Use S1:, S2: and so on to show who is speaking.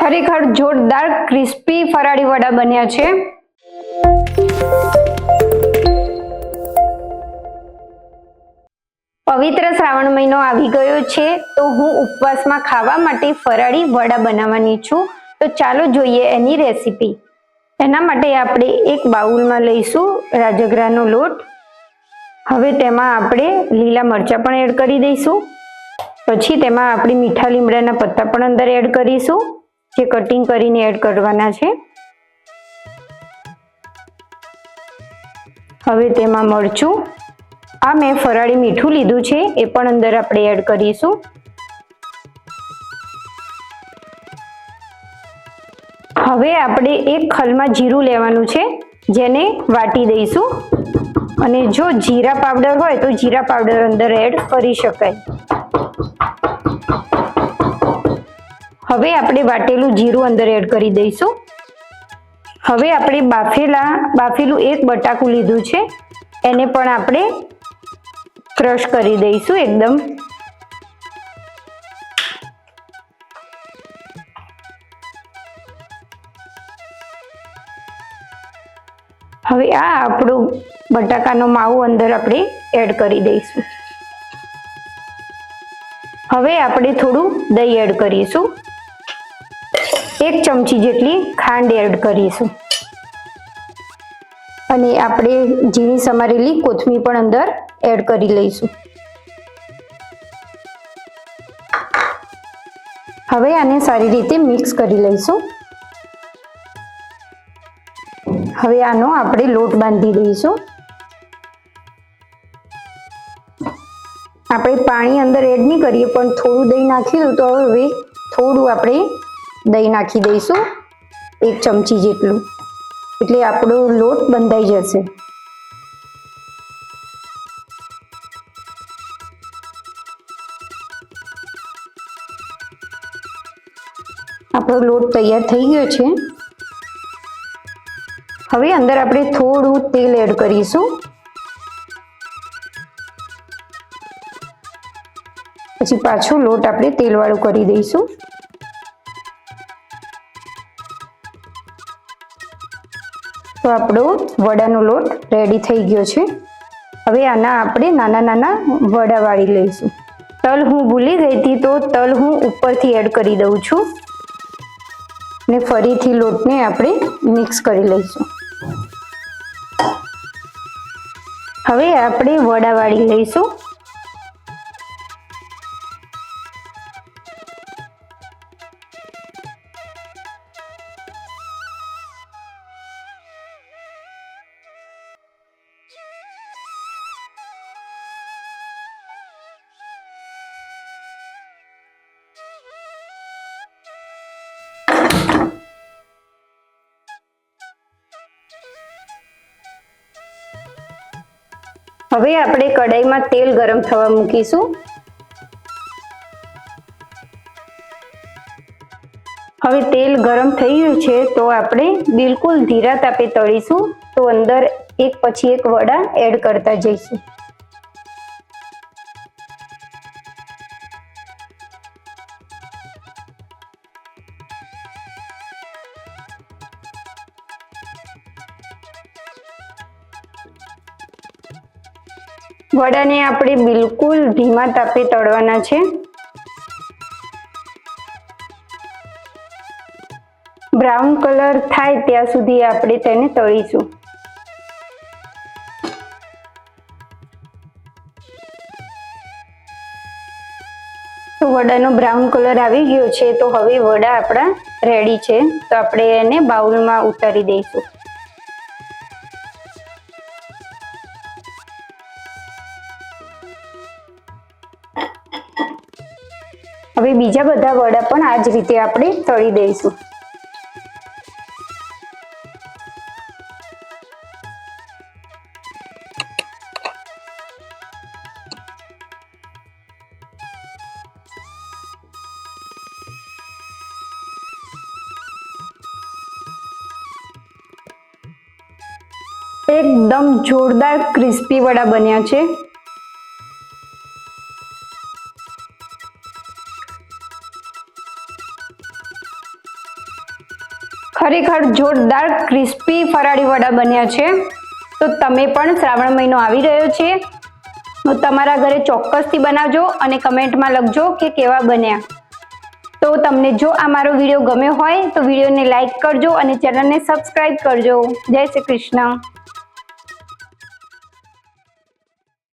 S1: ખરેખર જોરદાર ક્રિસ્પી ફરાળી વડા બન્યા છે. પવિત્ર શ્રાવણ મહિનો આવી ગયો છે, તો હું ઉપવાસમાં ખાવા માટે ફરાળી વડા બનાવવાની છું. તો ચાલો જોઈએ એની રેસીપી. એના માટે આપણે એક બાઉલમાં લઈશું રાજગરાનો લોટ. હવે તેમાં આપણે લીલા મરચાં પણ એડ કરી દઈશું. પછી તેમાં આપણે મીઠા લીમડાના પત્તા પણ અંદર એડ કરીશું. જે કટિંગ કરીને એડ કરવાના છે. હવે તેમાં મરચું. આ મેં ફરાળી મીઠું લીધું છે, એ પણ અંદર આપણે એડ કરીશું. હવે આપણે એક ખલમાં જીરું લેવાનું છે, જેને વાટી દઈશું. અને જો જીરા પાવડર હોય તો જીરા પાવડર અંદર એડ કરી શકાય. હવે આપણે વાટેલું જીરું અંદર એડ કરી દઈશું. હવે આપણે બાફેલા, બાફેલું એક બટાકું લીધું છે. એને પણ આપણે ક્રશ કરી દઈશું એકદમ. હવે આ આપણું બટાકાનો માવો અંદર આપણે એડ કરી દઈશું. હવે આપણે થોડું દહીં એડ કરીશું. એક ચમચી જેટલી ખાંડ એડ કરીશું. અને આપણે ઝીણી સમારેલી કોથમીર પણ અંદર એડ કરી લઈશું. હવે આને સારી રીતે મિક્સ કરી લઈશું. હવે આનો આપણે લોટ બાંધી દઈશું. આપણે પાણી અંદર એડ નહીં કરીએ, પણ થોડું દહીં નાખ્યું તો હવે થોડું આપણે દહીં નાખી દઈશું, એક ચમચી જેટલું. એટલે આપણો લોટ બંધાઈ જશે. આપણો લોટ તૈયાર થઈ ગયો છે. હવે અંદર આપણે થોડું તેલ એડ કરીશું. પછી પાછો લોટ આપણે તેલવાળું કરી દઈશું. તો આપણો વડાનો લોટ રેડી થઈ ગયો છે. હવે આના આપણે નાના નાના વડા વાળી લઈશું. તલ હું ભૂલી ગઈ હતી તો તલ હું ઉપરથી એડ કરી દઉં છું. ને ફરીથી લોટને આપણે મિક્સ કરી લઈશું. હવે આપણે વડા વાળી લઈશું. હવે આપણે કડાઈમાં તેલ ગરમ થવા મૂકીશું. હવે તેલ ગરમ થઈ ગયું છે તો આપણે બિલકુલ ધીરા તાપે તળીશું તો અંદર એક પછી એક વડા એડ કરતા જઈશું. વડાને આપણે બિલકુલ ધીમા તાપે તળવાના છે. બ્રાઉન કલર થાય ત્યાં સુધી આપણે તેને તળીશું. તો વડાનો બ્રાઉન કલર આવી ગયો છે, તો હવે વડા આપણા રેડી છે. તો આપણે એને બાઉલમાં ઉતારી દઈશું. હવે બીજા બધા વડા પણ આ જ રીતે આપણે તળી દઈશું. એકદમ જોરદાર ક્રિસ્પી વડા બન્યા છે. ખરેખર જોરદાર ક્રિસ્પી ફરાળી વડા બન્યા છે. તો તમે પણ શ્રાવણ મહિનો આવી રહ્યો છે. તો તમારા ઘરે ચોક્કસથી બનાવજો અને કમેન્ટમાં લખજો કે કેવા બન્યા. તો તમને જો આ મારો વીડિયો ગમ્યો હોય તો વિડીયોને લાઇક કરજો અને ચેનલને સબસ્ક્રાઈબ કરજો. જય શ્રી કૃષ્ણ.